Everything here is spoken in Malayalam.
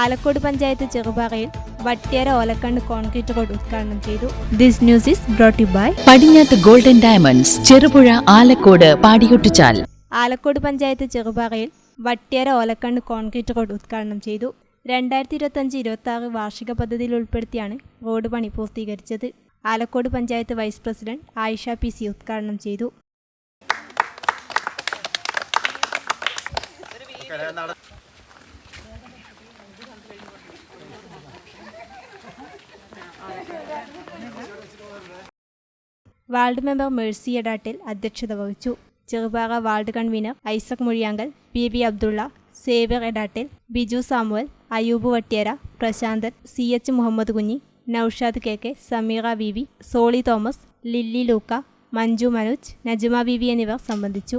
ആലക്കോട് പഞ്ചായത്ത് ചെറുപാറയിൽ വട്ടിയര ഓലക്കണ്ട് കോൺക്രീറ്റ് റോഡ് ഉദ്ഘാടനം ചെയ്തു. This news is brought to by Padinjath golden diamonds Cherupuzha Alakode Padiyottichal. Alakode panchayat ചെറുപാറയിൽ Vattiyara Olakkandu concrete road ഉദ്ഘാടനം ചെയ്തു. രണ്ടായിരത്തി ഇരുപത്തഞ്ച് ഇരുപത്തി ആറ് വാർഷിക പദ്ധതിയിൽ ഉൾപ്പെടുത്തിയാണ് റോഡ് പണി പൂർത്തീകരിച്ചത്. Alakode panchayat vice president Ayisha P C ഉദ്ഘാടനം ചെയ്തു. വാർഡ് മെമ്പർ മേഴ്സി എടാട്ടിൽ അധ്യക്ഷത വഹിച്ചു Cherupara ward convenor Isaac Muzhiyankal P B Abdulla Xavier Edattil Biju Samuel Ayub Vattiyara Prasanthan C H Muhammad Kunhi Noushad K K Sameera V V Soly Thomas Lilly Luca Manju Manoj Najuma V V എന്നിവർ സംബന്ധിച്ചു.